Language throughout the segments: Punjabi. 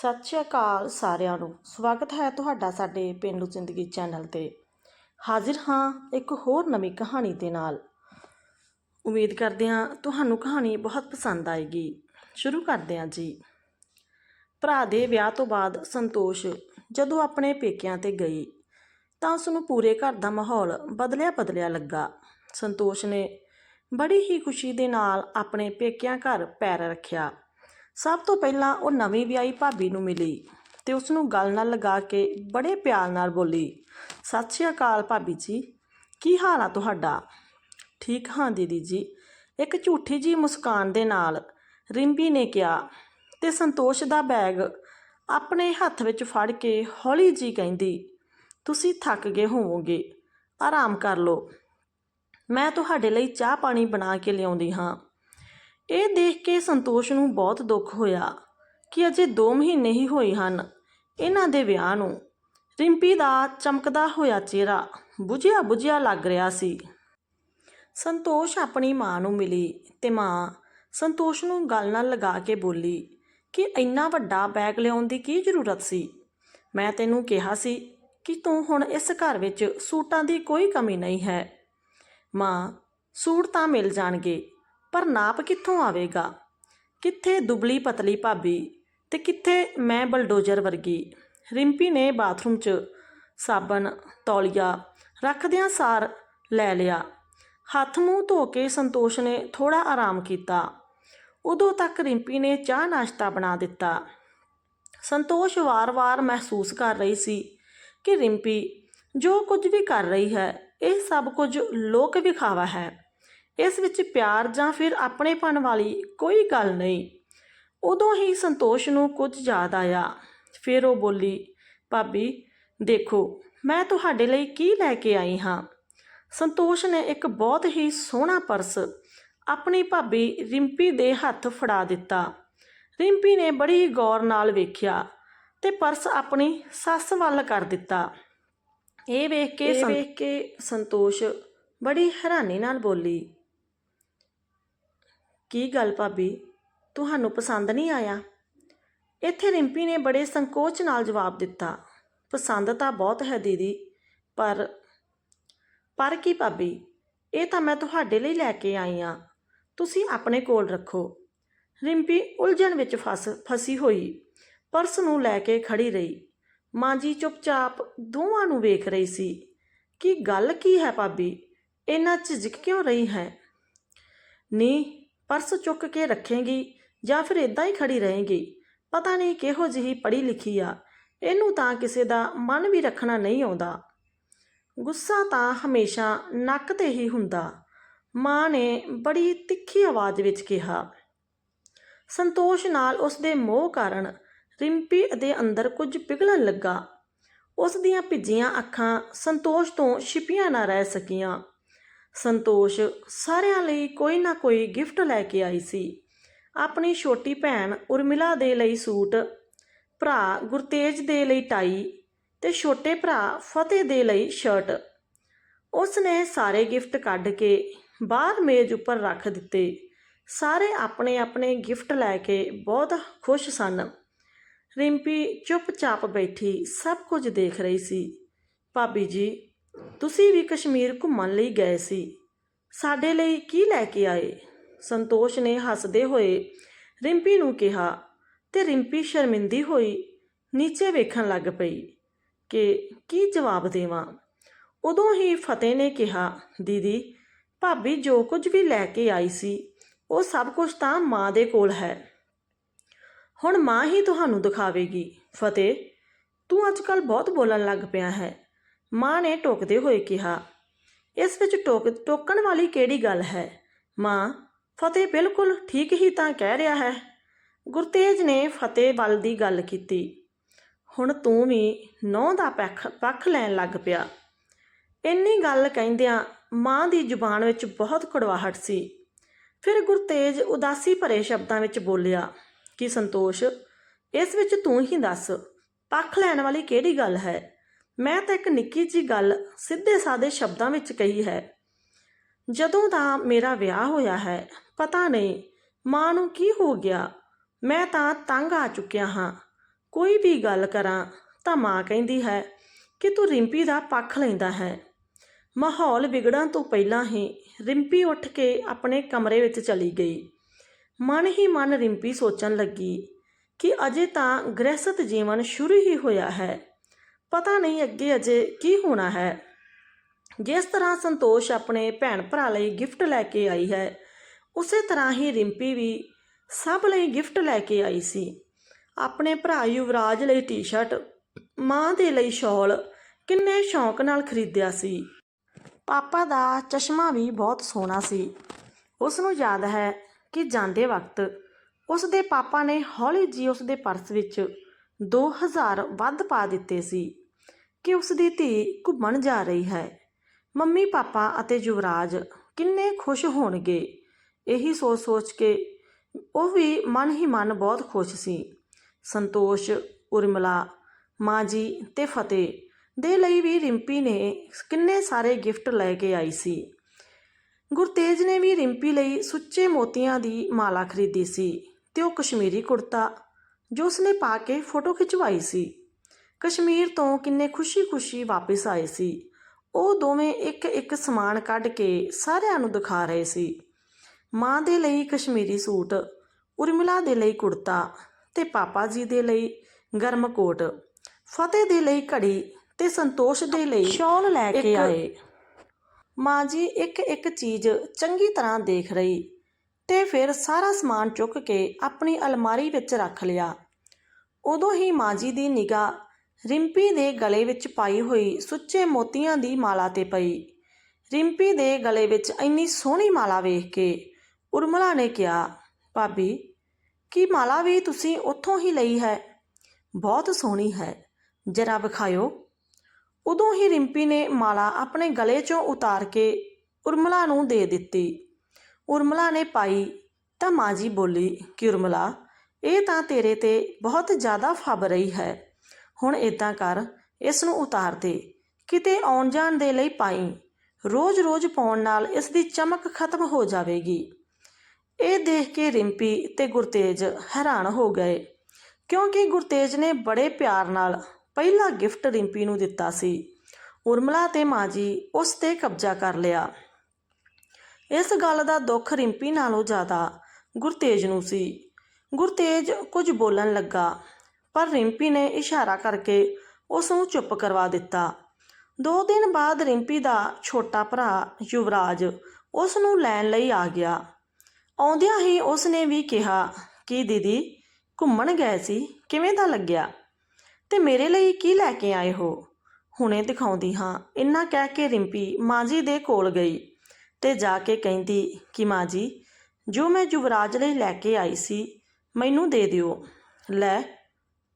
ਸਤਿ ਸ਼੍ਰੀ ਅਕਾਲ ਸਾਰਿਆਂ ਨੂੰ। ਸਵਾਗਤ ਹੈ ਤੁਹਾਡਾ ਸਾਡੇ ਪੇਂਡੂ ਜ਼ਿੰਦਗੀ ਚੈਨਲ ਤੇ। ਹਾਜ਼ਰ ਹਾਂ ਇੱਕ ਹੋਰ ਨਵੀਂ ਕਹਾਣੀ ਦੇ ਨਾਲ। ਉਮੀਦ ਕਰਦੇ ਹਾਂ ਤੁਹਾਨੂੰ ਕਹਾਣੀ ਬਹੁਤ ਪਸੰਦ ਆਏਗੀ। ਸ਼ੁਰੂ ਕਰਦੇ ਹਾਂ ਜੀ। ਭਰਾ ਦੇ ਵਿਆਹ ਤੋਂ ਬਾਅਦ ਸੰਤੋਸ਼ ਜਦੋਂ ਆਪਣੇ ਪੇਕਿਆਂ ਤੇ ਗਈ ਤਾਂ ਉਸ ਨੂੰ ਪੂਰੇ ਘਰ ਦਾ ਮਾਹੌਲ ਬਦਲਿਆ ਬਦਲਿਆ ਲੱਗਾ। ਸੰਤੋਸ਼ ਨੇ ਬੜੀ ਹੀ ਖੁਸ਼ੀ ਦੇ ਨਾਲ ਆਪਣੇ ਪੇਕਿਆਂ ਘਰ ਪੈਰ ਰੱਖਿਆ। ਸਭ ਤੋਂ ਪਹਿਲਾਂ ਉਹ ਨਵੀਂ ਵਿਆਹੀ ਭਾਬੀ ਨੂੰ ਮਿਲੀ ਤੇ ਉਸ ਨੂੰ ਗਲ ਨਾਲ ਲਗਾ ਕੇ ਬੜੇ ਪਿਆਰ ਨਾਲ ਬੋਲੀ, ਸਤਿ ਸ਼੍ਰੀ ਅਕਾਲ ਭਾਬੀ ਜੀ, ਕੀ ਹਾਲ ਆ ਤੁਹਾਡਾ? ਠੀਕ ਹਾਂ ਦੀਦੀ ਜੀ। ਇੱਕ ਝੂਠੀ ਜੀ ਮੁਸਕਾਨ ਦੇ ਨਾਲ ਰਿੰਪੀ ਨੇ ਕਿਹਾ ਤੇ ਸੰਤੋਸ਼ ਦਾ ਬੈਗ ਆਪਣੇ ਹੱਥ ਵਿੱਚ ਫੜ ਕੇ ਹੌਲੀ ਜੀ ਕਹਿੰਦੀ, ਤੁਸੀਂ ਥੱਕ ਗਏ ਹੋਵੋਗੇ, ਆਰਾਮ ਕਰ ਲਓ। ਮੈਂ ਤੁਹਾਡੇ ਲਈ ਚਾਹ ਪਾਣੀ ਬਣਾ ਕੇ ਲਿਆਉਂਦੀ ਹਾਂ। ਇਹ ਦੇਖ ਕੇ ਸੰਤੋਸ਼ ਨੂੰ ਬਹੁਤ ਦੁੱਖ ਹੋਇਆ ਕਿ ਅਜੇ 2 ਮਹੀਨੇ ਹੀ ਹੋਏ ਹਨ ਇਹਨਾਂ ਦੇ ਵਿਆਹ ਨੂੰ। ਰਿੰਪੀ ਦਾ ਚਮਕਦਾ ਹੋਇਆ ਚਿਹਰਾ ਬੁਝਿਆ ਬੁਝਿਆ ਲੱਗ ਰਿਹਾ ਸੀ। ਸੰਤੋਸ਼ ਆਪਣੀ ਮਾਂ ਨੂੰ ਮਿਲੀ ਤੇ ਮਾਂ ਸੰਤੋਸ਼ ਨੂੰ ਗੱਲ ਨਾਲ ਲਗਾ ਕੇ ਬੋਲੀ ਕਿ ਇੰਨਾ ਵੱਡਾ ਬੈਗ ਲਿਆਉਣ ਦੀ ਕੀ ਜ਼ਰੂਰਤ ਸੀ? ਮੈਂ ਤੈਨੂੰ ਕਿਹਾ ਸੀ ਕਿ ਤੂੰ ਹੁਣ ਇਸ ਘਰ ਵਿੱਚ ਸੂਟਾਂ ਦੀ ਕੋਈ ਕਮੀ ਨਹੀਂ ਹੈ। ਮਾਂ, ਸੂਟ ਤਾਂ ਮਿਲ ਜਾਣਗੇ ਪਰ ਨਾਪ ਕਿੱਥੋਂ ਆਵੇਗਾ? ਕਿੱਥੇ ਦੁਬਲੀ ਪਤਲੀ ਭਾਬੀ ਤੇ ਕਿੱਥੇ ਮੈਂ ਬਲਡੋਜ਼ਰ ਵਰਗੀ? ਰਿੰਪੀ ਨੇ ਬਾਥਰੂਮ 'ਚ ਸਾਬਣ, ਤੌਲੀਆ ਰੱਖਦਿਆਂ ਸਾਰ ਲੈ ਲਿਆ। ਹੱਥ ਮੂੰਹ ਧੋ ਕੇ ਸੰਤੋਸ਼ ਨੇ ਥੋੜਾ ਆਰਾਮ ਕੀਤਾ। ਉਦੋਂ ਤੱਕ ਰਿੰਪੀ ਨੇ ਚਾਹ ਨਾਸ਼ਤਾ ਬਣਾ ਦਿੱਤਾ। ਸੰਤੋਸ਼ ਵਾਰ-ਵਾਰ ਮਹਿਸੂਸ ਕਰ ਰਹੀ ਸੀ ਕਿ ਰਿੰਪੀ ਜੋ ਕੁਝ ਵੀ ਕਰ ਰਹੀ ਹੈ, ਇਹ ਸਭ ਕੁਝ ਲੋਕ ਵਿਖਾਵਾ ਹੈ। ਇਸ ਵਿੱਚ ਪਿਆਰ ਜਾਂ ਫਿਰ ਆਪਣੇਪਨ ਵਾਲੀ ਕੋਈ ਗੱਲ ਨਹੀਂ। ਉਦੋਂ ਹੀ ਸੰਤੋਸ਼ ਨੂੰ ਕੁਝ ਯਾਦ ਆਇਆ। ਫਿਰ ਉਹ ਬੋਲੀ ਭਾਬੀ ਦੇਖੋ ਮੈਂ ਤੁਹਾਡੇ ਲਈ ਕੀ ਲੈ ਕੇ ਆਈ ਹਾਂ? ਸੰਤੋਸ਼ ਨੇ ਇੱਕ ਬਹੁਤ ਹੀ ਸੋਹਣਾ ਪਰਸ ਆਪਣੀ ਭਾਬੀ ਰਿੰਪੀ ਦੇ ਹੱਥ ਫੜਾ ਦਿੱਤਾ। ਰਿੰਪੀ ਨੇ ਬੜੀ ਗੌਰ ਨਾਲ ਵੇਖਿਆ ਤੇ ਪਰਸ ਆਪਣੀ ਸੱਸ ਵੱਲ ਕਰ ਦਿੱਤਾ। ਇਹ ਵੇਖ ਕੇ ਵੇਖ ਕੇ ਸੰਤੋਸ਼ ਬੜੀ ਹੈਰਾਨੀ ਨਾਲ ਬੋਲੀ ਕੀ ਗੱਲ ਭਾਬੀ? ਤੁਹਾਨੂੰ ਪਸੰਦ ਨਹੀਂ ਆਇਆ? ਇੱਥੇ ਰਿੰਪੀ ਨੇ ਬੜੇ ਸੰਕੋਚ ਨਾਲ ਜਵਾਬ ਦਿੱਤਾ। ਪਸੰਦ ਤਾਂ ਬਹੁਤ ਹੈ ਦੀਦੀ, ਪਰ ਪਰ ਕੀ ਭਾਬੀ? ਇਹ ਤਾਂ ਮੈਂ ਤੁਹਾਡੇ ਲਈ ਲੈ ਕੇ ਆਈ ਆ ਤੁਸੀਂ ਆਪਣੇ ਕੋਲ ਰੱਖੋ। ਰਿੰਪੀ ਉਲਝਣ ਵਿੱਚ ਫਸ, ਫਸੀ ਹੋਈ। ਪਰਸ ਨੂੰ ਲੈ ਕੇ ਖੜੀ ਰਹੀ। ਮਾਂ ਜੀ ਚੁੱਪਚਾਪ ਦੋਵਾਂ ਨੂੰ ਵੇਖ ਰਹੀ ਸੀ। ਕਿ ਗੱਲ ਕੀ ਹੈ ਭਾਬੀ? ਇਹਨਾਂ ਝਿਜਕ ਕਿਉਂ ਰਹੀ ਹੈ? ਨੀ ਪਰਸ ਚੁੱਕ ਕੇ ਰੱਖੇਗੀ ਜਾਂ ਫਿਰ ਇਦਾਂ ਹੀ ਖੜੀ ਰਹੇਗੀ। ਪਤਾ ਨਹੀਂ ਕਿਹੋ ਜਿਹੀ ਪੜ੍ਹੀ ਲਿਖੀ ਆ। ਇਹਨੂੰ ਤਾਂ ਕਿਸੇ ਦਾ ਮਨ ਵੀ ਰੱਖਣਾ ਨਹੀਂ ਆਉਂਦਾ। ਗੁੱਸਾ ਤਾਂ ਹਮੇਸ਼ਾ ਨੱਕ ਤੇ ਹੀ ਹੁੰਦਾ। ਮਾਂ ਨੇ ਬੜੀ ਤਿੱਖੀ ਆਵਾਜ਼ ਵਿੱਚ ਕਿਹਾ। ਸੰਤੋਸ਼ ਨਾਲ ਉਸ ਦੇ ਮੋਹ ਕਾਰਨ ਰਿੰਪੀ ਦੇ ਅੰਦਰ ਕੁਝ ਪਿਘਲਣ ਲੱਗਾ। ਉਸ ਦੀਆਂ ਭਿੱਜੀਆਂ ਅੱਖਾਂ ਸੰਤੋਸ਼ ਤੋਂ ਛਿਪੀਆਂ ਨਾ ਰਹਿ ਸਕੀਆਂ। ਸੰਤੋਸ਼ ਸਾਰਿਆਂ ਲਈ ਕੋਈ ਨਾ ਕੋਈ ਗਿਫਟ ਲੈ ਕੇ ਆਈ ਸੀ। ਆਪਣੀ ਛੋਟੀ ਭੈਣ ਉਰਮਿਲਾ ਦੇ ਲਈ ਸੂਟ, ਭਰਾ ਗੁਰਤੇਜ ਦੇ ਲਈ ਟਾਈ ਤੇ ਛੋਟੇ ਭਰਾ ਫਤਿਹ ਦੇ ਲਈ ਸ਼ਰਟ ਉਸ ਨੇ ਸਾਰੇ ਗਿਫਟ ਕੱਢ ਕੇ ਬਾਹਰ ਮੇਜ਼ ਉੱਪਰ ਰੱਖ ਦਿੱਤੇ। ਸਾਰੇ ਆਪਣੇ ਆਪਣੇ ਗਿਫਟ ਲੈ ਕੇ ਬਹੁਤ ਖੁਸ਼ ਸਨ। ਰਿੰਪੀ ਚੁੱਪਚਾਪ ਬੈਠੀ ਸਭ ਕੁਝ ਦੇਖ ਰਹੀ ਸੀ। ਭਾਬੀ ਜੀ ਤੁਸੀਂ ਵੀ ਕਸ਼ਮੀਰ ਘੁੰਮਣ ਲਈ ਗਏ ਸੀ। ਸਾਡੇ ਲਈ ਕੀ ਲੈ ਕੇ ਆਏ? ਸੰਤੋਸ਼ ਨੇ ਹੱਸਦੇ ਹੋਏ ਰਿੰਪੀ ਨੂੰ ਕਿਹਾ ਤੇ ਰਿੰਪੀ ਸ਼ਰਮਿੰਦੀ ਹੋਈ ਨੀਚੇ ਵੇਖਣ ਲੱਗ ਪਈ ਕਿ ਕੀ ਜਵਾਬ ਦੇਵਾਂ। ਉਦੋਂ ਹੀ ਫਤਿਹ ਨੇ ਕਿਹਾ, ਦੀਦੀ, ਭਾਬੀ ਜੋ ਕੁਝ ਵੀ ਲੈ ਕੇ ਆਈ ਸੀ, ਉਹ ਸਭ ਕੁਝ ਤਾਂ ਮਾਂ ਦੇ ਕੋਲ ਹੈ। ਹੁਣ ਮਾਂ ਹੀ ਤੁਹਾਨੂੰ ਦਿਖਾਵੇਗੀ। ਫਤਿਹ, ਤੂੰ ਅੱਜਕੱਲ ਬਹੁਤ ਬੋਲਣ ਲੱਗ ਪਿਆ ਹੈ। ਮਾਂ ਨੇ ਟੋਕਦੇ ਹੋਏ ਕਿਹਾ, ਇਸ ਵਿੱਚ ਟੋਕ, ਟੋਕਣ ਵਾਲੀ ਕਿਹੜੀ ਗੱਲ ਹੈ? ਮਾਂ, ਫਤਿਹ ਬਿਲਕੁਲ ਠੀਕ ਹੀ ਤਾਂ ਕਹਿ ਰਿਹਾ ਹੈ। ਗੁਰਤੇਜ ਨੇ ਫਤਿਹ ਵੱਲ ਦੀ ਗੱਲ ਕੀਤੀ। ਹੁਣ ਤੂੰ ਵੀ ਨੌ ਦਾ ਪੱਖ ਪੱਖ ਲੈਣ ਲੱਗ ਪਿਆ। ਇੰਨੀ ਗੱਲ ਕਹਿੰਦਿਆਂ ਮਾਂ ਦੀ ਜ਼ੁਬਾਨ ਵਿੱਚ ਬਹੁਤ ਕੜਵਾਹਟ ਸੀ। ਫਿਰ ਗੁਰਤੇਜ ਉਦਾਸੀ ਭਰੇ ਸ਼ਬਦਾਂ ਵਿੱਚ ਬੋਲਿਆ, ਕਿ ਸੰਤੋਸ਼, ਇਸ ਵਿੱਚ ਤੂੰ ਹੀ ਦੱਸ, ਪੱਖ ਲੈਣ ਵਾਲੀ ਕਿਹੜੀ ਗੱਲ ਹੈ? ਮੈਂ ਤਾਂ ਇੱਕ ਨਿੱਕੀ ਜੀ ਗੱਲ ਸਿੱਧੇ ਸਾਦੇ ਸ਼ਬਦਾਂ ਵਿੱਚ ਕਹੀ ਹੈ। ਜਦੋਂ ਦਾ ਮੇਰਾ ਵਿਆਹ ਹੋਇਆ ਹੈ, ਪਤਾ ਨਹੀਂ ਮਾਂ ਨੂੰ ਕੀ ਹੋ ਗਿਆ। ਮੈਂ ਤਾਂ ਤੰਗ ਆ ਚੁੱਕਿਆ ਹਾਂ। ਕੋਈ ਵੀ ਗੱਲ ਕਰਾਂ ਤਾਂ ਮਾਂ ਕਹਿੰਦੀ ਹੈ ਕਿ ਤੂੰ ਰਿੰਪੀ ਦਾ ਪੱਖ ਲੈਂਦਾ ਹੈ। ਮਾਹੌਲ ਵਿਗੜਨ ਤੋਂ ਪਹਿਲਾਂ ਹੀ ਰਿੰਪੀ ਉੱਠ ਕੇ ਆਪਣੇ ਕਮਰੇ ਵਿੱਚ ਚਲੀ ਗਈ। ਮਨ ਹੀ ਮਨ ਰਿੰਪੀ ਸੋਚਣ ਲੱਗੀ ਕਿ ਅਜੇ ਤਾਂ ਗ੍ਰਹਿਸਤ ਜੀਵਨ ਸ਼ੁਰੂ ਹੀ ਹੋਇਆ ਹੈ। ਪਤਾ ਨਹੀਂ ਅੱਗੇ ਅਜੇ ਕੀ ਹੋਣਾ ਹੈ। ਜਿਸ ਤਰ੍ਹਾਂ ਸੰਤੋਸ਼ ਆਪਣੇ ਭੈਣ ਭਰਾ ਲਈ ਗਿਫਟ ਲੈ ਕੇ ਆਈ ਹੈ, ਉਸੇ ਤਰ੍ਹਾਂ ਹੀ ਰਿੰਪੀ ਵੀ ਸਭ ਲਈ ਗਿਫਟ ਲੈ ਕੇ ਆਈ ਸੀ। ਆਪਣੇ ਭਰਾ ਯੁਵਰਾਜ ਲਈ ਟੀ-ਸ਼ਰਟ, ਮਾਂ ਦੇ ਲਈ ਸ਼ਾਲ, ਕਿੰਨੇ ਸ਼ੌਂਕ ਨਾਲ ਖਰੀਦਿਆ ਸੀ। ਪਾਪਾ ਦਾ ਚਸ਼ਮਾ ਵੀ ਬਹੁਤ ਸੋਹਣਾ ਸੀ। ਉਸ ਨੂੰ ਯਾਦ ਹੈ ਕਿ ਜਾਂਦੇ ਵਕਤ ਉਸ ਦੇ ਪਾਪਾ ਨੇ ਹੌਲੀ ਜੀ ਉਸ ਦੇ ਪਰਸ ਵਿੱਚ 2000 ਵੱਧ ਪਾ ਦਿੱਤੇ ਸੀ। ਕਿ ਉਸ ਦੀ ਧੀ ਘੁੰਮਣ ਜਾ ਰਹੀ ਹੈ। ਮੰਮੀ, ਪਾਪਾ ਅਤੇ ਯੁਵਰਾਜ ਕਿੰਨੇ ਖੁਸ਼ ਹੋਣਗੇ। ਇਹੀ ਸੋਚ ਸੋਚ ਕੇ ਉਹ ਵੀ ਮਨ ਹੀ ਮਨ ਬਹੁਤ ਖੁਸ਼ ਸੀ। ਸੰਤੋਸ਼, ਉਰਮਲਾ ਮਾਂ ਜੀ ਤੇ ਫਤਿਹ ਦੇ ਲਈ ਵੀ ਰਿੰਪੀ ਨੇ ਕਿੰਨੇ ਸਾਰੇ ਗਿਫਟ ਲੈ ਕੇ ਆਈ ਸੀ। ਗੁਰਤੇਜ ਨੇ ਵੀ ਰਿੰਪੀ ਲਈ ਸੁੱਚੇ ਮੋਤੀਆਂ ਦੀ ਮਾਲਾ ਖਰੀਦੀ ਸੀ ਤੇ ਉਹ ਕਸ਼ਮੀਰੀ ਕੁੜਤਾ ਜੋ ਉਸਨੇ ਪਾ ਕੇ ਫੋਟੋ ਖਿਚਵਾਈ ਸੀ। ਕਸ਼ਮੀਰ ਤੋਂ ਕਿੰਨੇ ਖੁਸ਼ੀ-ਖੁਸ਼ੀ ਵਾਪਸ ਆਏ ਸੀ। ਉਹ ਦੋਵੇਂ ਇੱਕ-ਇੱਕ ਸਮਾਨ ਕੱਢ ਕੇ ਸਾਰਿਆਂ ਨੂੰ ਦਿਖਾ ਰਹੇ ਸੀ। ਮਾਂ ਦੇ ਲਈ ਕਸ਼ਮੀਰੀ ਸੂਟ ਉਰਮਿਲਾ ਦੇ ਲਈ ਕੁੜਤਾ ਤੇ ਪਾਪਾ ਜੀ ਦੇ ਲਈ ਗਰਮ ਕੋਟ ਫਤਿਹ ਦੇ ਲਈ ਘੜੀ ਤੇ ਸੰਤੋਸ਼ ਦੇ ਲਈ ਸ਼ਾਲ ਲੈ ਕੇ ਆਏ। ਮਾਂ ਜੀ ਇੱਕ ਇੱਕ ਚੀਜ਼ ਚੰਗੀ ਤਰ੍ਹਾਂ ਦੇਖ ਰਹੀ ਤੇ ਫਿਰ ਸਾਰਾ ਸਮਾਨ ਚੁੱਕ ਕੇ ਆਪਣੀ ਅਲਮਾਰੀ ਵਿੱਚ ਰੱਖ ਲਿਆ। ਉਦੋਂ ਹੀ ਮਾਂ ਜੀ ਦੀ ਨਿਗਾਹ ਰਿੰਪੀ ਦੇ ਗਲੇ ਵਿੱਚ ਪਾਈ ਹੋਈ ਸੁੱਚੇ ਮੋਤੀਆਂ ਦੀ ਮਾਲਾ ਤੇ ਪਈ। ਰਿੰਪੀ ਦੇ ਗਲੇ ਵਿੱਚ ਇੰਨੀ ਸੋਹਣੀ ਮਾਲਾ ਵੇਖ ਕੇ ਉਰਮਲਾ ਨੇ ਕਿਹਾ, ਭਾਬੀ, ਕੀ ਮਾਲਾ ਵੀ ਤੁਸੀਂ ਉੱਥੋਂ ਹੀ ਲਈ ਹੈ? ਬਹੁਤ ਸੋਹਣੀ ਹੈ। ਜਰਾ ਵਿਖਾਇਓ। ਉਦੋਂ ਹੀ ਰਿੰਪੀ ਨੇ ਮਾਲਾ ਆਪਣੇ ਗਲੇ 'ਚੋਂ ਉਤਾਰ ਕੇ ਉਰਮਲਾ ਨੂੰ ਦੇ ਦਿੱਤੀ। ਉਰਮਲਾ ਨੇ ਪਾਈ ਤਾਂ ਮਾਂ ਜੀ ਬੋਲੀ, ਕਿ ਉਰਮਲਾ, ਇਹ ਤਾਂ ਤੇਰੇ ਤੇ ਬਹੁਤ ਜ਼ਿਆਦਾ ਫੱਬ ਰਹੀ ਹੈ। ਹੁਣ ਇਦਾਂ ਕਰ ਇਸ ਨੂੰ ਉਤਾਰ ਦੇ। ਕਿਤੇ ਆਉਣ ਜਾਣ ਦੇ ਲਈ ਪਾਈ। ਰੋਜ਼-ਰੋਜ਼ ਪਾਉਣ ਨਾਲ ਇਸ ਦੀ ਚਮਕ ਖਤਮ ਹੋ ਜਾਵੇਗੀ। ਇਹ ਦੇਖ ਕੇ ਰਿੰਪੀ ਤੇ ਗੁਰਤੇਜ ਹੈਰਾਨ ਹੋ ਗਏ, ਕਿਉਂਕਿ ਗੁਰਤੇਜ ਨੇ ਬੜੇ ਪਿਆਰ ਨਾਲ ਪਹਿਲਾ ਗਿਫਟ ਰਿੰਪੀ ਨੂੰ ਦਿੱਤਾ ਸੀ। ਉਰਮਲਾ ਤੇ ਮਾਂ ਜੀ ਉਸ ਤੇ ਕਬਜ਼ਾ ਕਰ ਲਿਆ। ਇਸ ਗੱਲ ਦਾ ਦੁੱਖ ਰਿੰਪੀ ਨਾਲੋਂ ਜ਼ਿਆਦਾ ਗੁਰਤੇਜ ਨੂੰ ਸੀ। ਗੁਰਤੇਜ ਕੁਝ ਬੋਲਣ ਲੱਗਾ ਪਰ ਰਿੰਪੀ ਨੇ ਇਸ਼ਾਰਾ ਕਰਕੇ ਉਸ ਨੂੰ ਚੁੱਪ ਕਰਵਾ ਦਿੱਤਾ। ਦੋ ਦਿਨ ਬਾਅਦ ਰਿੰਪੀ ਦਾ ਛੋਟਾ ਭਰਾ ਯੁਵਰਾਜ ਉਸ ਨੂੰ ਲੈਣ ਲਈ ਆ ਗਿਆ। ਆਉਂਦਿਆਂ ਹੀ ਉਸ ਨੇ ਵੀ ਕਿਹਾ, ਕਿ ਦੀਦੀ, ਘੁੰਮਣ ਗਏ ਸੀ? ਕਿਵੇਂ ਦਾ ਲੱਗਿਆ? ਤੇ ਮੇਰੇ ਲਈ ਕੀ ਲੈ ਕੇ ਆਏ ਹੋ? ਹੁਣੇ ਦਿਖਾਉਂਦੀ ਹਾਂ। ਇੰਨਾ ਕਹਿ ਕੇ ਰਿੰਪੀ ਮਾਂ ਜੀ ਦੇ ਕੋਲ ਗਈ ਤੇ ਜਾ ਕੇ ਕਹਿੰਦੀ, ਕਿ ਮਾਂ ਜੀ ਜੋ ਮੈਂ ਯੁਵਰਾਜ ਲਈ ਲੈ ਕੇ ਆਈ ਸੀ, ਮੈਨੂੰ ਦੇ ਦਿਓ। ਲੈ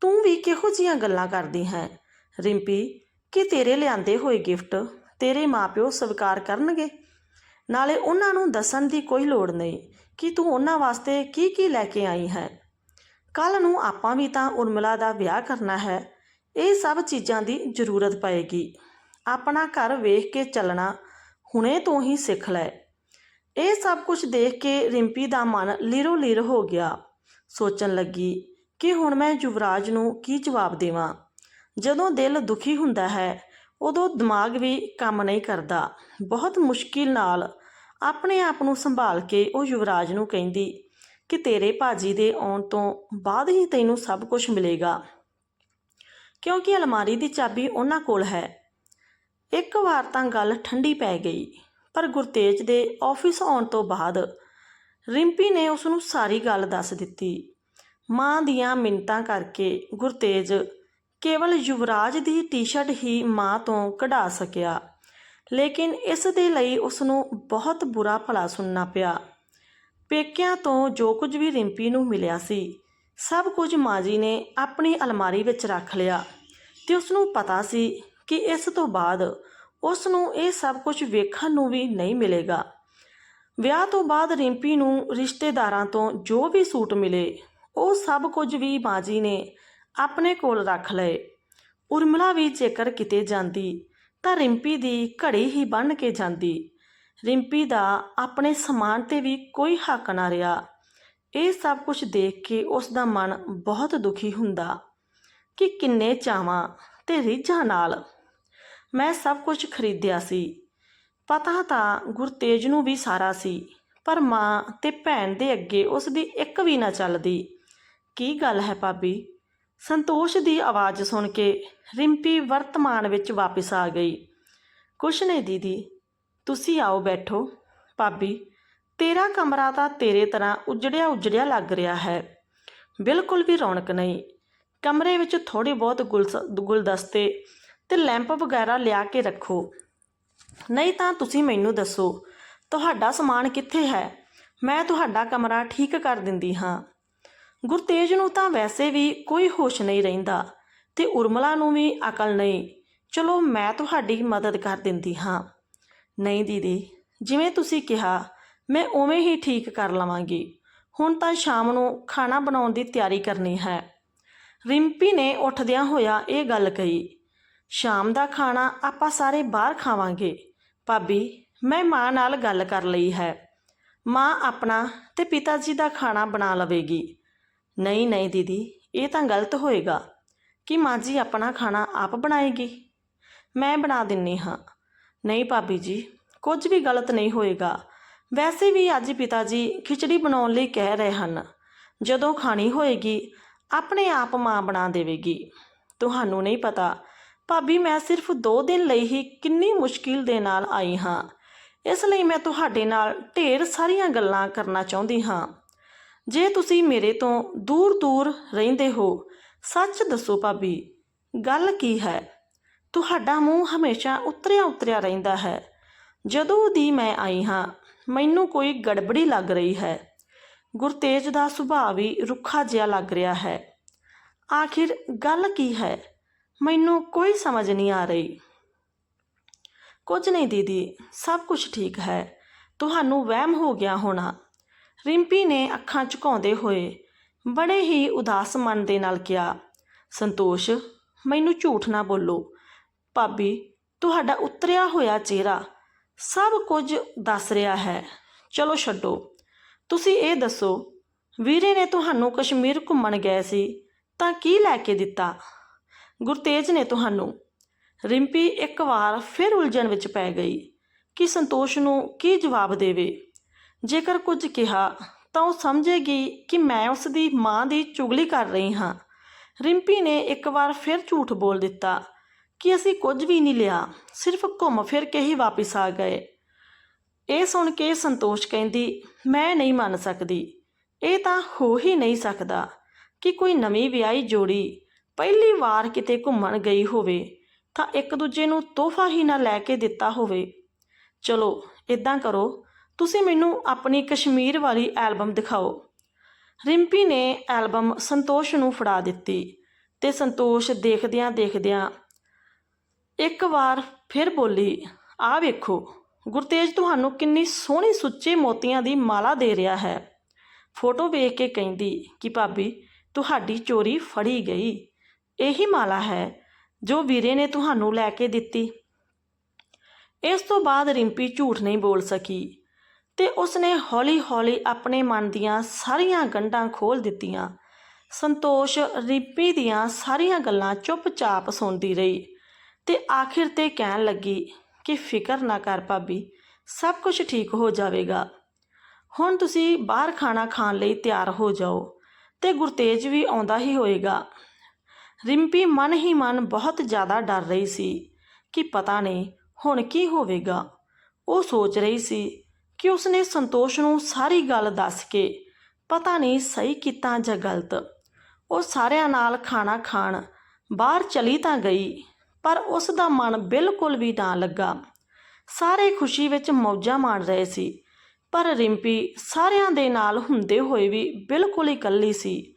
ਤੂੰ ਵੀ ਕਿਹੋ ਜੀਆਂ ਗੱਲਾਂ ਕਰਦੀ ਹੈ? ਰਿੰਪੀ, ਕਿ ਤੇਰੇ ਲਿਆਂਦੇ ਹੋਏ ਗਿਫਟ ਤੇਰੇ ਮਾਪਿਓ ਸਵੀਕਾਰ ਕਰਨਗੇ? ਨਾਲੇ ਉਹਨਾਂ ਨੂੰ ਦੱਸਣ ਦੀ ਕੋਈ ਲੋੜ ਨਹੀਂ ਕਿ ਤੂੰ ਉਹਨਾਂ ਵਾਸਤੇ ਕੀ ਕੀ ਲੈ ਕੇ ਆਈ ਹੈ। ਕੱਲ ਨੂੰ ਆਪਾਂ ਵੀ ਤਾਂ ਉਰਮਲਾ ਦਾ ਵਿਆਹ ਕਰਨਾ ਹੈ। ਇਹ ਸਭ ਚੀਜ਼ਾਂ ਦੀ ਜ਼ਰੂਰਤ ਪਏਗੀ। ਆਪਣਾ ਘਰ ਵੇਖ ਕੇ ਚੱਲਣਾ ਹੁਣੇ ਤੋਂ ਹੀ ਸਿੱਖ ਲੈ। ਇਹ ਸਭ ਕੁਝ ਦੇਖ ਕੇ ਰਿੰਪੀ ਦਾ ਮਨ ਲੀਰੋ ਲੀਰ ਹੋ ਗਿਆ। ਸੋਚਣ ਲੱਗੀ ਕਿ ਹੁਣ ਮੈਂ ਯੁਵਰਾਜ ਨੂੰ ਕੀ ਜਵਾਬ ਦੇਵਾਂ? ਜਦੋਂ ਦਿਲ ਦੁਖੀ ਹੁੰਦਾ ਹੈ, ਉਦੋਂ ਦਿਮਾਗ ਵੀ ਕੰਮ ਨਹੀਂ ਕਰਦਾ। ਬਹੁਤ ਮੁਸ਼ਕਿਲ ਨਾਲ ਆਪਣੇ ਆਪ ਨੂੰ ਸੰਭਾਲ ਕੇ ਉਹ ਯੁਵਰਾਜ ਨੂੰ ਕਹਿੰਦੀ, ਕਿ ਤੇਰੇ ਭਾਜੀ ਦੇ ਆਉਣ ਤੋਂ ਬਾਅਦ ਹੀ ਤੈਨੂੰ ਸਭ ਕੁਝ ਮਿਲੇਗਾ। ਕਿਉਂਕਿ ਅਲਮਾਰੀ ਦੀ ਚਾਬੀ ਉਹਨਾਂ ਕੋਲ ਹੈ। ਇੱਕ ਵਾਰ ਤਾਂ ਗੱਲ ਠੰਡੀ ਪੈ ਗਈ, ਪਰ ਗੁਰਤੇਜ ਦੇ ਆਫਿਸ ਆਉਣ ਤੋਂ ਬਾਅਦ ਰਿੰਪੀ ਨੇ ਉਸ ਨੂੰ ਸਾਰੀ ਗੱਲ ਦੱਸ ਦਿੱਤੀ। ਮਾਂ ਦੀਆਂ ਮਿੰਤਾਂ ਕਰਕੇ ਗੁਰਤੇਜ ਕੇਵਲ ਯੁਵਰਾਜ ਦੀ ਟੀ-ਸ਼ਰਟ ਹੀ ਮਾਂ ਤੋਂ ਕਢਾ ਸਕਿਆ। ਲੇਕਿਨ ਇਸ ਦੇ ਲਈ ਉਸ ਨੂੰ ਬਹੁਤ ਬੁਰਾ ਭਲਾ ਸੁਣਨਾ ਪਿਆ। ਪੇਕਿਆਂ ਤੋਂ ਜੋ ਕੁਝ ਵੀ ਰਿੰਪੀ ਨੂੰ ਮਿਲਿਆ ਸੀ, ਸਭ ਕੁਝ ਮਾਂ ਜੀ ਨੇ ਆਪਣੀ ਅਲਮਾਰੀ ਵਿੱਚ ਰੱਖ ਲਿਆ ਤੇ ਉਸ ਨੂੰ ਪਤਾ ਸੀ ਕਿ ਇਸ ਤੋਂ ਬਾਅਦ ਉਸ ਨੂੰ ਇਹ ਸਭ ਕੁਝ ਵੇਖਣ ਨੂੰ ਵੀ ਨਹੀਂ ਮਿਲੇਗਾ। ਵਿਆਹ ਤੋਂ ਬਾਅਦ ਰਿੰਪੀ ਨੂੰ ਰਿਸ਼ਤੇਦਾਰਾਂ ਤੋਂ ਜੋ ਵੀ ਸੂਟ ਮਿਲੇ ਉਹ ਸਭ ਕੁਝ ਵੀ ਮਾਂ ਜੀ ਨੇ ਆਪਣੇ ਕੋਲ ਰੱਖ ਲਏ। ਉਰਮਲਾ ਵੀ ਜੇਕਰ ਕਿਤੇ ਜਾਂਦੀ, ਤਾਂ ਰਿੰਪੀ ਦੀ ਘੜੀ ਹੀ ਬੰਨ ਕੇ ਜਾਂਦੀ। ਰਿੰਪੀ ਦਾ ਆਪਣੇ ਸਮਾਨ ਤੇ ਵੀ ਕੋਈ ਹੱਕ ਨਾ ਰਿਹਾ। ਇਹ ਸਭ ਕੁਝ ਦੇਖ ਕੇ ਉਸ ਦਾ ਮਨ ਬਹੁਤ ਦੁਖੀ ਹੁੰਦਾ ਕਿ ਕਿੰਨੇ ਚਾਵਾਂ ਤੇ ਰੀਝਾਂ ਨਾਲ ਮੈਂ ਸਭ ਕੁਝ ਖਰੀਦਿਆ ਸੀ। ਪਤਾ ਤਾਂ ਗੁਰਤੇਜ ਨੂੰ ਵੀ ਸਾਰਾ ਸੀ, ਪਰ ਮਾਂ ਤੇ ਭੈਣ ਦੇ ਅੱਗੇ ਉਸ ਦੀ ਇੱਕ ਵੀ ਨਾ ਚੱਲਦੀ। ਕੀ ਗੱਲ ਹੈ ਭਾਬੀ? ਸੰਤੋਸ਼ ਦੀ ਆਵਾਜ਼ ਸੁਣ ਕੇ ਰਿੰਪੀ ਵਰਤਮਾਨ ਵਿੱਚ ਵਾਪਸ ਆ ਗਈ। ਕੁਛ ਨਹੀਂ ਦੀਦੀ, ਤੁਸੀਂ ਆਓ ਬੈਠੋ। ਭਾਬੀ, ਤੇਰਾ ਕਮਰਾ ਤਾਂ ਤੇਰੇ ਤਰ੍ਹਾਂ ਉਜੜਿਆ ਉਜੜਿਆ ਲੱਗ ਰਿਹਾ ਹੈ। ਬਿਲਕੁਲ ਵੀ ਰੌਣਕ ਨਹੀਂ। ਕਮਰੇ ਵਿੱਚ ਥੋੜੇ ਬਹੁਤ ਗੁਲਸ, ਗੁਲਦਸਤੇ ਤੇ ਲੈਂਪ ਵਗੈਰਾ ਲਿਆ ਕੇ ਰੱਖੋ। ਨਹੀਂ ਤਾਂ ਤੁਸੀਂ ਮੈਨੂੰ ਦੱਸੋ, ਤੁਹਾਡਾ ਸਮਾਨ ਕਿੱਥੇ ਹੈ? ਮੈਂ ਤੁਹਾਡਾ ਕਮਰਾ ਠੀਕ ਕਰ ਦਿੰਦੀ ਹਾਂ। ਗੁਰਤੇਜ ਨੂੰ ਤਾਂ ਵੈਸੇ ਵੀ ਕੋਈ ਹੋਸ਼ ਨਹੀਂ ਰਹਿੰਦਾ ਤੇ ਉਰਮਲਾ ਨੂੰ ਵੀ ਅਕਲ ਨਹੀਂ। ਚਲੋ ਮੈਂ ਤੁਹਾਡੀ ਮਦਦ ਕਰ ਦਿੰਦੀ ਹਾਂ। ਨਹੀਂ ਦੀਦੀ, ਜਿਵੇਂ ਤੁਸੀਂ ਕਿਹਾ, ਮੈਂ ਉਵੇਂ ਹੀ ਠੀਕ ਕਰ ਲਵਾਂਗੀ। ਹੁਣ ਤਾਂ ਸ਼ਾਮ ਨੂੰ ਖਾਣਾ ਬਣਾਉਣ ਦੀ ਤਿਆਰੀ ਕਰਨੀ ਹੈ। ਰਿੰਪੀ ਨੇ ਉੱਠਦਿਆਂ ਹੋਇਆ ਇਹ ਗੱਲ ਕਹੀ, ਸ਼ਾਮ ਦਾ ਖਾਣਾ ਆਪਾਂ ਸਾਰੇ ਬਾਹਰ ਖਾਵਾਂਗੇ। ਭਾਬੀ, ਮੈਂ ਮਾਂ ਨਾਲ ਗੱਲ ਕਰ ਲਈ ਹੈ। ਮਾਂ ਆਪਣਾ ਤੇ ਪਿਤਾ ਜੀ ਦਾ ਖਾਣਾ ਬਣਾ ਲਵੇਗੀ। ਨਹੀਂ ਨਹੀਂ ਦੀਦੀ, ਇਹ ਤਾਂ ਗਲਤ ਹੋਏਗਾ। ਕਿ ਮਾਂ ਜੀ ਆਪਣਾ ਖਾਣਾ ਆਪ ਬਣਾਏਗੀ? ਮੈਂ ਬਣਾ ਦਿੰਨੀ ਹਾਂ। ਨਹੀਂ ਭਾਬੀ ਜੀ, ਕੁਝ ਵੀ ਗਲਤ ਨਹੀਂ ਹੋਏਗਾ। ਵੈਸੇ ਵੀ ਅੱਜ ਪਿਤਾ ਜੀ ਖਿਚੜੀ ਬਣਾਉਣ ਲਈ ਕਹਿ ਰਹੇ ਹਨ। ਜਦੋਂ ਖਾਣੀ ਹੋਏਗੀ, ਆਪਣੇ ਆਪ ਮਾਂ ਬਣਾ ਦੇਵੇਗੀ। ਤੁਹਾਨੂੰ ਨਹੀਂ ਪਤਾ, ਭਾਬੀ ਮੈਂ ਸਿਰਫ 2 ਦਿਨ ਲਈ ਹੀ ਕਿੰਨੀ ਮੁਸ਼ਕਿਲ ਦੇ ਨਾਲ ਆਈ ਹਾਂ। ਇਸ ਲਈ ਮੈਂ ਤੁਹਾਡੇ ਨਾਲ ਢੇਰ ਸਾਰੀਆਂ ਗੱਲਾਂ ਕਰਨਾ ਚਾਹੁੰਦੀ ਹਾਂ। ਜੇ ਤੁਸੀਂ ਮੇਰੇ ਤੋਂ ਦੂਰ ਦੂਰ ਰਹਿੰਦੇ ਹੋ, ਸੱਚ ਦੱਸੋ ਭਾਬੀ, ਗੱਲ ਕੀ ਹੈ? ਤੁਹਾਡਾ ਮੂੰਹ ਹਮੇਸ਼ਾ ਉਤਰਿਆ ਉਤਰਿਆ ਰਹਿੰਦਾ ਹੈ। ਜਦੋਂ ਦੀ ਮੈਂ ਆਈ ਹਾਂ, ਮੈਨੂੰ ਕੋਈ ਗੜਬੜੀ ਲੱਗ ਰਹੀ ਹੈ। ਗੁਰਤੇਜ ਦਾ ਸੁਭਾਅ ਵੀ ਰੁੱਖਾ ਜਿਹਾ ਲੱਗ ਰਿਹਾ ਹੈ। ਆਖਿਰ ਗੱਲ ਕੀ ਹੈ? ਮੈਨੂੰ ਕੋਈ ਸਮਝ ਨਹੀਂ ਆ ਰਹੀ। ਕੁਝ ਨਹੀਂ ਦੀਦੀ, ਸਭ ਕੁਝ ਠੀਕ ਹੈ। ਤੁਹਾਨੂੰ ਵਹਿਮ ਹੋ ਗਿਆ ਹੋਣਾ। ਰਿੰਪੀ ਨੇ ਅੱਖਾਂ ਝੁਕਾਉਂਦੇ ਹੋਏ ਬੜੇ ਹੀ ਉਦਾਸ ਮਨ ਦੇ ਨਾਲ ਕਿਹਾ, ਸੰਤੋਸ਼, ਮੈਨੂੰ ਝੂਠ ਨਾ ਬੋਲੋ। ਭਾਬੀ, ਤੁਹਾਡਾ ਉਤਰਿਆ ਹੋਇਆ ਚਿਹਰਾ ਸਭ ਕੁਝ ਦੱਸ ਰਿਹਾ ਹੈ। ਚਲੋ ਛੱਡੋ। ਤੁਸੀਂ ਇਹ ਦੱਸੋ, ਵੀਰੇ ਨੇ ਤੁਹਾਨੂੰ ਕਸ਼ਮੀਰ ਘੁੰਮਣ ਗਏ ਸੀ, ਤਾਂ ਕੀ ਲੈ ਕੇ ਦਿੱਤਾ? ਗੁਰਤੇਜ ਨੇ ਤੁਹਾਨੂੰ। ਰਿੰਪੀ ਇੱਕ ਵਾਰ ਫਿਰ ਉਲਝਣ ਵਿੱਚ ਪੈ ਗਈ ਕਿ ਸੰਤੋਸ਼ ਨੂੰ ਕੀ ਜਵਾਬ ਦੇਵੇ। ਜੇਕਰ ਕੁਝ ਕਿਹਾ ਤਾਂ ਉਹ ਸਮਝੇਗੀ ਕਿ ਮੈਂ ਉਸ ਦੀ ਮਾਂ ਦੀ ਚੁਗਲੀ ਕਰ ਰਹੀ ਹਾਂ। ਰਿੰਪੀ ਨੇ ਇੱਕ ਵਾਰ ਫਿਰ ਝੂਠ ਬੋਲ ਦਿੱਤਾ ਕਿ ਅਸੀਂ ਕੁਝ ਵੀ ਨਹੀਂ ਲਿਆ, ਸਿਰਫ ਘੁੰਮ ਫਿਰ ਕੇ ਹੀ ਵਾਪਸ ਆ ਗਏ। ਇਹ ਸੁਣ ਕੇ ਸੰਤੋਸ਼ ਕਹਿੰਦੀ, ਮੈਂ ਨਹੀਂ ਮੰਨ ਸਕਦੀ। ਇਹ ਤਾਂ ਹੋ ਹੀ ਨਹੀਂ ਸਕਦਾ ਕਿ ਕੋਈ ਨਵੀਂ ਵਿਆਹੀ ਜੋੜੀ ਪਹਿਲੀ ਵਾਰ ਕਿਤੇ ਘੁੰਮਣ ਗਈ ਹੋਵੇ ਤਾਂ ਇੱਕ ਦੂਜੇ ਨੂੰ ਤੋਹਫਾ ਹੀ ਨਾ ਲੈ ਕੇ ਦਿੱਤਾ ਹੋਵੇ। ਚਲੋ ਇਦਾਂ ਕਰੋ ਤੁਸੀਂ ਮੈਨੂੰ ਆਪਣੀ ਕਸ਼ਮੀਰ ਵਾਲੀ ਐਲਬਮ ਦਿਖਾਓ। ਰਿੰਪੀ ਨੇ ਐਲਬਮ ਸੰਤੋਸ਼ ਨੂੰ ਫੜਾ ਦਿੱਤੀ ਤੇ ਸੰਤੋਸ਼ ਦੇਖਦਿਆਂ ਦੇਖਦਿਆਂ ਇੱਕ ਵਾਰ ਫਿਰ ਬੋਲੀ, ਆਹ ਵੇਖੋ, ਗੁਰਤੇਜ ਤੁਹਾਨੂੰ ਕਿੰਨੀ ਸੋਹਣੀ ਸੁੱਚੇ ਮੋਤੀਆਂ ਦੀ ਮਾਲਾ ਦੇ ਰਿਹਾ ਹੈ। ਫੋਟੋ ਵੇਖ ਕੇ ਕਹਿੰਦੀ ਕਿ ਭਾਬੀ, ਤੁਹਾਡੀ ਚੋਰੀ ਫੜੀ ਗਈ। ਇਹੀ ਮਾਲਾ ਹੈ ਜੋ ਵੀਰੇ ਨੇ ਤੁਹਾਨੂੰ ਲੈ ਕੇ ਦਿੱਤੀ। ਇਸ ਤੋਂ ਬਾਅਦ ਰਿੰਪੀ ਝੂਠ ਨਹੀਂ ਬੋਲ ਸਕੀ। ਤੇ ਉਸਨੇ ਹੌਲੀ-ਹੌਲੀ ਆਪਣੇ ਮਨ ਦੀਆਂ ਸਾਰੀਆਂ ਗੰਢਾਂ ਖੋਲ ਦਿੱਤੀਆਂ। ਸੰਤੋਸ਼ ਰਿੰਪੀ ਦੀਆਂ ਸਾਰੀਆਂ ਗੱਲਾਂ ਚੁੱਪਚਾਪ ਸੁਣਦੀ ਰਹੀ ਤੇ ਆਖਿਰ ਤੇ ਕਹਿਣ ਲੱਗੀ ਕਿ ਫਿਕਰ ਨਾ ਕਰ ਭਾਬੀ, ਸਭ ਕੁਝ ਠੀਕ ਹੋ ਜਾਵੇਗਾ। ਹੁਣ ਤੁਸੀਂ ਬਾਹਰ ਖਾਣਾ ਖਾਣ ਲਈ ਤਿਆਰ ਹੋ ਜਾਓ ਤੇ ਗੁਰਤੇਜ ਵੀ ਆਉਂਦਾ ਹੀ ਹੋਏਗਾ। ਰਿੰਪੀ ਮਨ ਹੀ ਮਨ ਬਹੁਤ ਜ਼ਿਆਦਾ ਡਰ ਰਹੀ ਸੀ ਕਿ ਪਤਾ ਨਹੀਂ ਹੁਣ ਕੀ ਹੋਵੇਗਾ। ਉਹ ਸੋਚ ਰਹੀ ਸੀ ਕਿ ਉਸਨੇ ਸੰਤੋਸ਼ ਨੂੰ ਸਾਰੀ ਗੱਲ ਦੱਸ ਕੇ ਪਤਾ ਨਹੀਂ ਸਹੀ ਕੀਤਾ ਜਾਂ ਗਲਤ। ਉਹ ਸਾਰਿਆਂ ਨਾਲ ਖਾਣਾ ਖਾਣ ਬਾਹਰ ਚਲੀ ਤਾਂ ਗਈ, ਪਰ ਉਸ ਦਾ ਮਨ ਬਿਲਕੁਲ ਵੀ ਨਾ ਲੱਗਾ। ਸਾਰੇ ਖੁਸ਼ੀ ਵਿੱਚ ਮੌਜਾਂ ਮਾਣ ਰਹੇ ਸੀ, ਪਰ ਰਿੰਪੀ ਸਾਰਿਆਂ ਦੇ ਨਾਲ ਹੁੰਦੇ ਹੋਏ ਵੀ ਬਿਲਕੁਲ ਇਕੱਲੀ ਸੀ।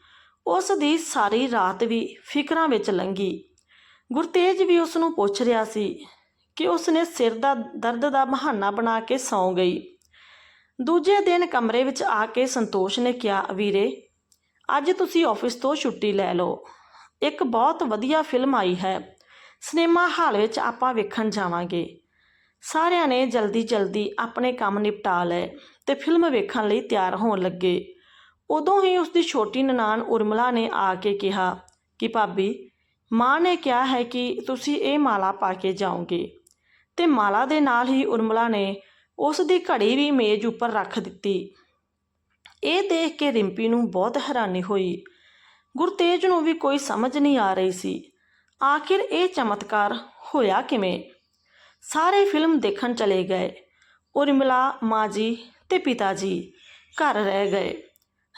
ਉਸ ਦੀ ਸਾਰੀ ਰਾਤ ਵੀ ਫਿਕਰਾਂ ਵਿੱਚ ਲੰਘੀ। ਗੁਰਤੇਜ ਵੀ ਉਸ ਨੂੰ ਪੁੱਛ ਰਿਹਾ ਸੀ ਕਿ ਉਸ ਨੇ ਸਿਰ ਦਾ ਦਰਦ ਦਾ ਬਹਾਨਾ ਬਣਾ ਕੇ ਸੌਂ ਗਈ। ਦੂਜੇ ਦਿਨ ਕਮਰੇ ਵਿੱਚ ਆ ਕੇ ਸੰਤੋਸ਼ ਨੇ ਕਿਹਾ, ਵੀਰੇ, ਅੱਜ ਤੁਸੀਂ ਆਫਿਸ ਤੋਂ ਛੁੱਟੀ ਲੈ ਲਓ। ਇੱਕ ਬਹੁਤ ਵਧੀਆ ਫਿਲਮ ਆਈ ਹੈ। ਸਿਨੇਮਾ ਹਾਲ ਵਿੱਚ ਆਪਾਂ ਵੇਖਣ ਜਾਵਾਂਗੇ। ਸਾਰਿਆਂ ਨੇ ਜਲਦੀ ਜਲਦੀ ਆਪਣੇ ਕੰਮ ਨਿਪਟਾ ਲਏ ਤੇ ਫਿਲਮ ਵੇਖਣ ਲਈ ਤਿਆਰ ਹੋਣ ਲੱਗੇ। ਉਦੋਂ ਹੀ ਉਸ ਦੀ ਛੋਟੀ ਨਨਾਣ ਉਰਮਲਾ ਨੇ ਆ ਕੇ ਕਿਹਾ ਕਿ ਭਾਬੀ, ਮਾਂ ਨੇ ਕਿਹਾ ਹੈ ਕਿ ਤੁਸੀਂ ਇਹ ਮਾਲਾ ਪਾ ਕੇ ਜਾਓਗੇ। ਤੇ ਮਾਲਾ ਦੇ ਨਾਲ ਹੀ ਉਰਮਲਾ ਨੇ ਉਸ ਦੀ ਘੜੀ ਵੀ ਮੇਜ਼ ਉੱਪਰ ਰੱਖ ਦਿੱਤੀ। ਇਹ ਦੇਖ ਕੇ ਰਿੰਪੀ ਨੂੰ ਬਹੁਤ ਹੈਰਾਨੀ ਹੋਈ। ਗੁਰਤੇਜ ਨੂੰ ਵੀ ਕੋਈ ਸਮਝ ਨਹੀਂ ਆ ਰਹੀ ਸੀ। ਆਖਿਰ ਇਹ ਚਮਤਕਾਰ ਹੋਇਆ ਕਿਵੇਂ? ਸਾਰੇ ਫਿਲਮ ਦੇਖਣ ਚਲੇ ਗਏ। ਉਰਮਿਲਾ, ਮਾਂ ਜੀ ਤੇ ਪਿਤਾ ਜੀ ਘਰ ਰਹਿ ਗਏ।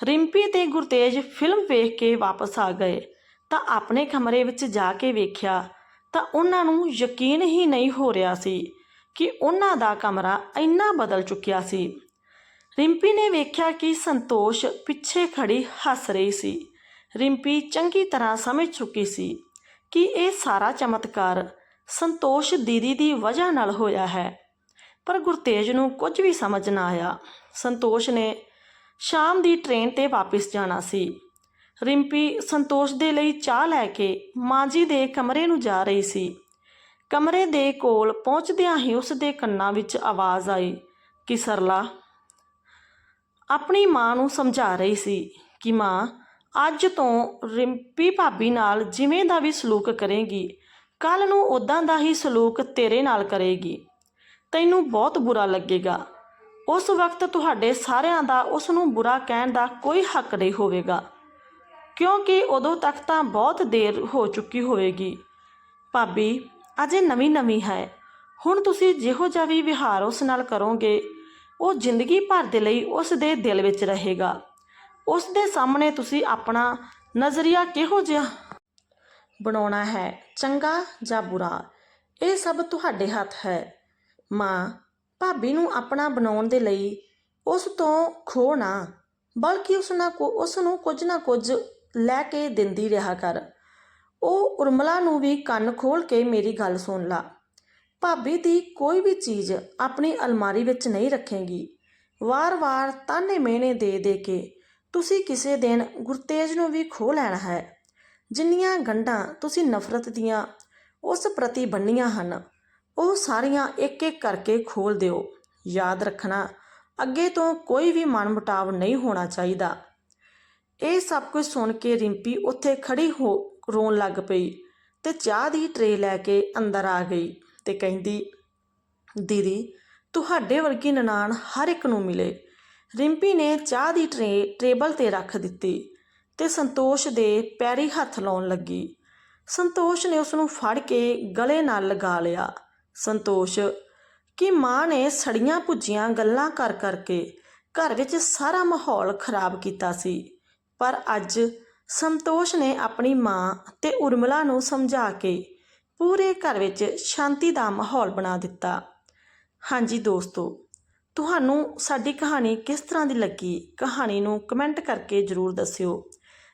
ਰਿੰਪੀ ਤੇ ਗੁਰਤੇਜ ਫਿਲਮ ਵੇਖ ਕੇ ਵਾਪਸ ਆ ਗਏ। ਤਾਂ ਆਪਣੇ ਕਮਰੇ ਵਿੱਚ ਜਾ ਕੇ ਵੇਖਿਆ ਤਾਂ ਉਹਨਾਂ ਨੂੰ ਯਕੀਨ ਹੀ ਨਹੀਂ ਹੋ ਰਿਹਾ ਸੀ ਕਿ ਉਹਨਾਂ ਦਾ ਕਮਰਾ ਇੰਨਾ ਬਦਲ ਚੁੱਕਿਆ ਸੀ। ਰਿੰਪੀ ਨੇ ਵੇਖਿਆ ਕਿ ਸੰਤੋਸ਼ ਪਿੱਛੇ ਖੜੀ ਹੱਸ ਰਹੀ ਸੀ। ਰਿੰਪੀ ਚੰਗੀ ਤਰ੍ਹਾਂ ਸਮਝ ਚੁੱਕੀ ਸੀ ਕਿ ਇਹ ਸਾਰਾ ਚਮਤਕਾਰ ਸੰਤੋਸ਼ ਦੀਦੀ ਦੀ ਵਜ੍ਹਾ ਨਾਲ ਹੋਇਆ ਹੈ। ਪਰ ਗੁਰਤੇਜ ਨੂੰ ਕੁਝ ਵੀ ਸਮਝ ਨਾ ਆਇਆ। ਸੰਤੋਸ਼ ਨੇ ਸ਼ਾਮ ਦੀ ਟ੍ਰੇਨ ਤੇ ਵਾਪਸ ਜਾਣਾ ਸੀ। ਰਿੰਪੀ ਸੰਤੋਸ਼ ਦੇ ਲਈ ਚਾਹ ਲੈ ਕੇ ਮਾਂ ਜੀ ਦੇ ਕਮਰੇ ਨੂੰ ਜਾ ਰਹੀ ਸੀ। ਕਮਰੇ ਦੇ ਕੋਲ ਪਹੁੰਚਦਿਆਂ ਹੀ ਉਸ ਦੇ ਕੰਨਾਂ ਵਿੱਚ ਆਵਾਜ਼ ਆਈ, ਕਿ ਸਰਲਾ? ਆਪਣੀ ਮਾਂ ਨੂੰ ਸਮਝਾ ਰਹੀ ਸੀ ਕਿ ਮਾਂ, ਅੱਜ ਤੋਂ ਰਿੰਪੀ ਭਾਬੀ ਨਾਲ ਜਿਵੇਂ ਦਾ ਵੀ ਸਲੂਕ ਕਰੇਗੀ ਕੱਲ ਨੂੰ ਉਦਾਂ ਦਾ ਹੀ ਸਲੂਕ ਤੇਰੇ ਨਾਲ ਕਰੇਗੀ। ਤੈਨੂੰ ਬਹੁਤ ਬੁਰਾ ਲੱਗੇਗਾ। ਉਸ ਵਕਤ ਤੁਹਾਡੇ ਸਾਰਿਆਂ ਦਾ ਉਸ ਨੂੰ ਬੁਰਾ ਕਹਿਣ ਦਾ ਕੋਈ ਹੱਕ ਨਹੀਂ ਹੋਵੇਗਾ, ਕਿਉਂਕਿ ਉਦੋਂ ਤੱਕ ਤਾਂ ਬਹੁਤ ਦੇਰ ਹੋ ਚੁੱਕੀ ਹੋਵੇਗੀ। ਭਾਬੀ ਅਜੇ ਨਵੀਂ ਨਵੀਂ ਹੈ। ਹੁਣ ਤੁਸੀਂ ਜਿਹੋ ਜਿਹਾ ਵੀ ਵਿਹਾਰ ਉਸ ਨਾਲ ਕਰੋਗੇ, ਉਹ ਜ਼ਿੰਦਗੀ ਭਰ ਦੇ ਲਈ ਉਸ ਦੇ ਦਿਲ ਵਿੱਚ ਰਹੇਗਾ। ਉਸ ਦੇ ਸਾਹਮਣੇ ਤੁਸੀਂ ਆਪਣਾ ਨਜ਼ਰੀਆ ਕਿਹੋ ਜਿਹਾ ਬਣਾਉਣਾ ਹੈ, ਚੰਗਾ ਜਾਂ ਬੁਰਾ? ਇਹ ਸਭ ਤੁਹਾਡੇ ਹੱਥ ਹੈ। ਮਾਂ, ਭਾਬੀ ਨੂੰ ਆਪਣਾ ਬਣਾਉਣ ਦੇ ਲਈ ਉਸ ਤੋਂ ਖੋ ਨਾ, ਬਲਕਿ ਉਸ ਨਾਲ ਉਸ ਨੂੰ ਕੁਝ ਨਾ ਕੁਝ ਲੈ ਕੇ ਦਿੰਦੀ ਰਿਹਾ ਕਰ। ਉਹ ਉਰਮਲਾ ਨੂੰ ਵੀ ਕੰਨ ਖੋਲ ਕੇ ਮੇਰੀ ਗੱਲ ਸੁਣ ਲਾ। ਭਾਬੀ ਦੀ ਕੋਈ ਵੀ ਚੀਜ਼ ਆਪਣੀ ਅਲਮਾਰੀ ਵਿੱਚ ਨਹੀਂ ਰੱਖੇਗੀ। ਵਾਰ-ਵਾਰ ਤਾਨੇ ਮਿਹਣੇ ਦੇ ਦੇ ਕੇ, ਤੁਸੀਂ ਕਿਸੇ ਦਿਨ ਗੁਰਤੇਜ ਨੂੰ ਵੀ ਖੋ ਲੈਣਾ ਹੈ। ਜਿੰਨੀਆਂ ਗੰਢਾਂ ਤੁਸੀਂ ਨਫ਼ਰਤ ਦੀਆਂ ਉਸ ਪ੍ਰਤੀ ਬੰਨੀਆਂ ਹਨ, ਉਹ ਸਾਰੀਆਂ ਇੱਕ-ਇੱਕ ਕਰਕੇ ਖੋਲ ਦਿਓ। ਯਾਦ ਰੱਖਣਾ, ਅੱਗੇ ਤੋਂ ਕੋਈ ਵੀ ਮਨਮੁਟਾਵ ਨਹੀਂ ਹੋਣਾ ਚਾਹੀਦਾ ਇਹ ਸਭ ਕੁਝ ਸੁਣ ਕੇ ਰਿੰਪੀ ਉੱਥੇ ਖੜੀ ਹੋ ਰੋਣ ਲੱਗ ਪਈ ਤੇ ਚਾਹ ਦੀ ਟਰੇ ਲੈ ਕੇ ਅੰਦਰ ਆ ਗਈ ਤੇ ਕਹਿੰਦੀ, ਦੀਦੀ, ਤੁਹਾਡੇ ਵਰਗੀ ਨਨਾਣ ਹਰ ਇੱਕ ਨੂੰ ਮਿਲੇ। ਰਿੰਪੀ ਨੇ ਚਾਹ ਦੀ ਟਰੇ, ਟੇਬਲ ਤੇ ਰੱਖ ਦਿੱਤੀ ਤੇ ਸੰਤੋਸ਼ ਦੇ ਪੈਰੀ ਹੱਥ ਲਾਉਣ ਲੱਗੀ। ਸੰਤੋਸ਼ ਨੇ ਉਸ ਨੂੰ ਫੜ ਕੇ ਗਲੇ ਨਾਲ ਲਗਾ ਲਿਆ। ਸੰਤੋਸ਼, ਕਿ ਮਾਂ ਨੇ ਸੜੀਆਂ ਭੁੱਜੀਆਂ ਗੱਲਾਂ ਕਰ ਕਰਕੇ ਘਰ ਵਿੱਚ ਸਾਰਾ ਮਾਹੌਲ ਖਰਾਬ ਕੀਤਾ ਸੀ? ਪਰ ਅੱਜ ਸੰਤੋਸ਼ ਨੇ ਆਪਣੀ ਮਾਂ ਤੇ ਉਰਮਲਾ ਨੂੰ ਸਮਝਾ ਕੇ ਪੂਰੇ ਘਰ ਵਿੱਚ ਸ਼ਾਂਤੀ ਦਾ ਮਾਹੌਲ ਬਣਾ ਦਿੱਤਾ। ਹਾਂਜੀ ਦੋਸਤੋ, ਤੁਹਾਨੂੰ ਸਾਡੀ ਕਹਾਣੀ ਕਿਸ ਤਰ੍ਹਾਂ ਦੀ ਲੱਗੀ? ਕਹਾਣੀ ਨੂੰ ਕਮੈਂਟ ਕਰਕੇ ਜਰੂਰ ਦੱਸਿਓ।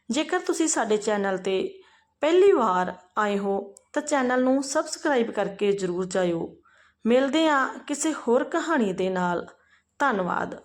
ਜੇਕਰ ਤੁਸੀਂ ਸਾਡੇ ਚੈਨਲ ਤੇ ਪਹਿਲੀ ਵਾਰ ਆਏ ਹੋ, ਤਾਂ ਚੈਨਲ ਨੂੰ ਸਬਸਕ੍ਰਾਈਬ ਕਰਕੇ ਜਰੂਰ ਜਾਇਓ। ਮਿਲਦੇ ਹਾਂ ਕਿਸੇ ਹੋਰ ਕਹਾਣੀ ਦੇ ਨਾਲ। ਧੰਨਵਾਦ।